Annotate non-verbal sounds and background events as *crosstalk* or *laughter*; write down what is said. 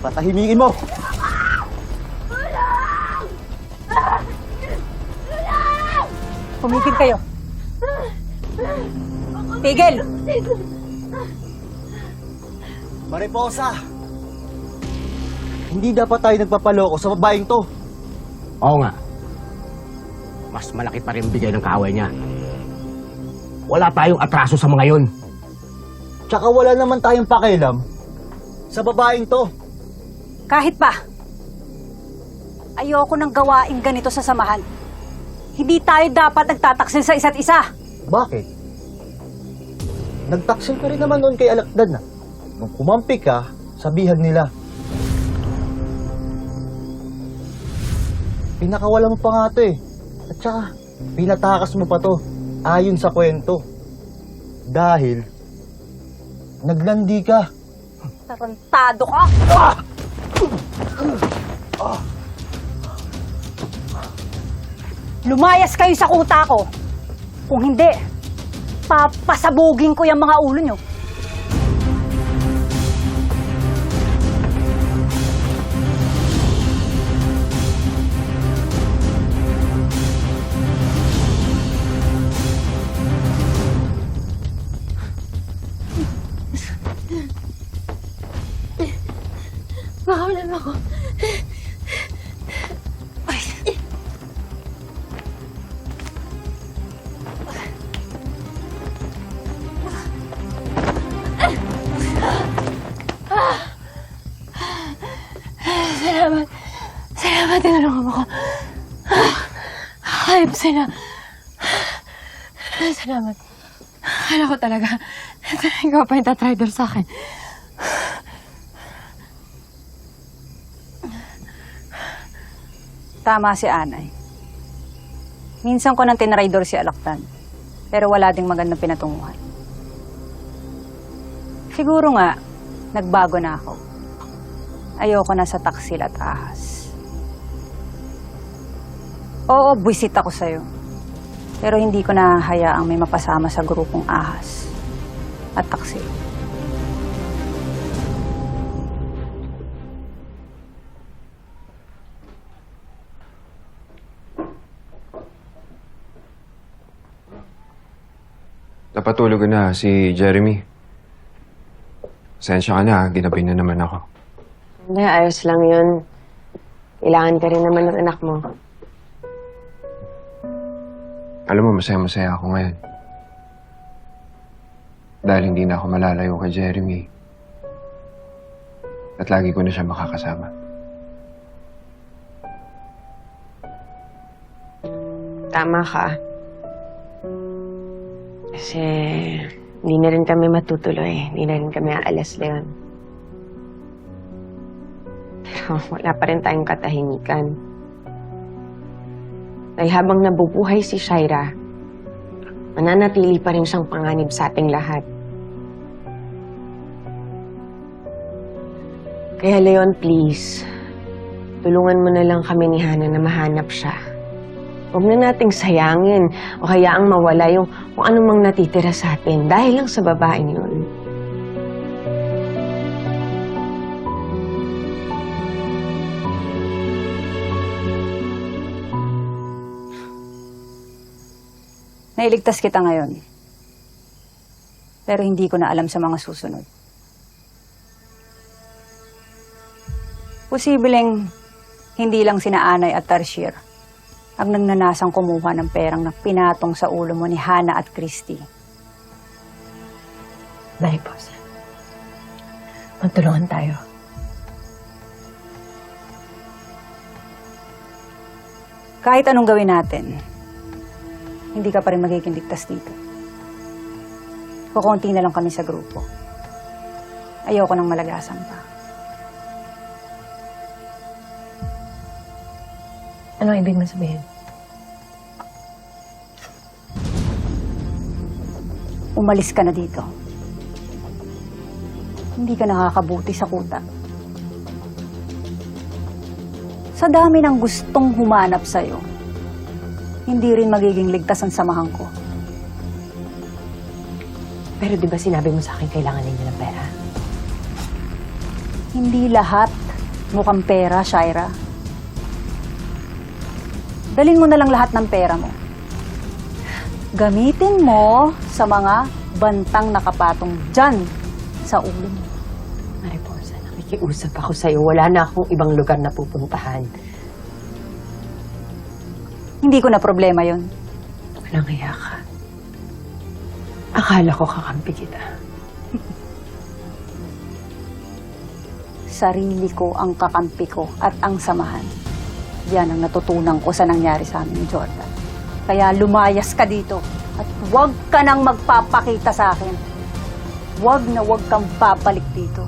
Patahimikin mo! Pumigil kayo. Tigil! Mariposa! Hindi dapat tayo nagpapaloko sa babaeng to. Oo nga. Mas malaki pa rin bigay ng kaaway niya. Wala tayong atraso sa mga yon. Tsaka wala naman tayong pakialam sa babaeng to. Kahit pa, ayoko nang gawain ganito sa samahan. Hindi tayo dapat nagtataksil sa isa't isa. Bakit? Nagtaksil ka rin naman noon kay Alakdan na. Nung kumampi ka, sabihan nila. Pinakawala mo pa nga to eh. At saka, pinatakas mo pa to ayon sa kwento. Dahil, naglandi ka. Tarantado ka! Lumayas kayo sa kuta ko. Kung hindi, papasabugin ko yung mga ulo nyo. Makawalan ako. Salamat, tinulungan mo ko. Hayop sila. Salamat. Akala ko talaga, ikaw pa yung tatrider sa akin. Tama si Anay. Minsan ko nang tinraidor si Alaktan. Pero wala ding magandang pinatunguhan. Siguro nga, nagbago na ako. Ayoko na sa taksil at ahas. Oo, buwisit ako sa'yo. Pero hindi ko na hayaang may mapasama sa grupong ahas at taksil. Napatulog na si Jeremy. Sensya ka na, ginabi na naman ako. Hindi, ayos lang yun. Kailangan ka rin naman ng anak mo. Alam mo, masaya-masaya ako ngayon. Dahil hindi na ako malalayo kay Jeremy. At lagi ko na siya makakasama. Tama ka. Kasi hindi na rin kami matutuloy. Hindi na rin kami aalas, Leon. Pero *laughs* wala pa rin tayong katahimikan. Dahil habang nabubuhay si Shaira, mananatili pa rin siyang panganib sa ating lahat. Kaya Leon, please, tulungan mo na lang kami ni Hana na mahanap siya. Huwag na nating sayangin o hayaang mawala yung kung anumang natitira sa atin dahil lang sa babaeng yun. Nailigtas kita ngayon. Pero hindi ko na alam sa mga susunod. Posibleng hindi lang sina Anay at Tarsier ang nagnanasang kumuha ng perang na pinatong sa ulo mo ni Hana at Christy. Dahil po, sir. Magtulungan tayo. Kahit anong gawin natin, hindi ka pa rin magiging ligtas dito. Kukunti na lang kami sa grupo. Ayoko nang malagasan pa. Ano ibig mo sabihin? Umalis ka na dito. Hindi ka nakakabuti sa kuta. Sa dami ng gustong humanap sa'yo, hindi rin magiging ligtas ang samahan ko. Pero di ba sinabi mo sa akin kailangan ninyo ng pera? Hindi lahat Mukhang pera, Shaira. Dalin mo na lang lahat ng pera mo. Gamitin mo sa mga bantang nakapatong dyan sa ulo mo. Mariposa, nakikiusap ako sa'yo. Wala na akong ibang lugar na pupuntahan. Hindi ko na problema yon. Walang hiya ka. Akala ko kakampi kita. *laughs* Sarili ko ang kakampi ko at ang samahan. Yan ang natutunan ko sa nangyari sa amin ni Jordan. Kaya lumayas ka dito at huwag ka nang magpapakita sa akin. Huwag na huwag kang babalik dito.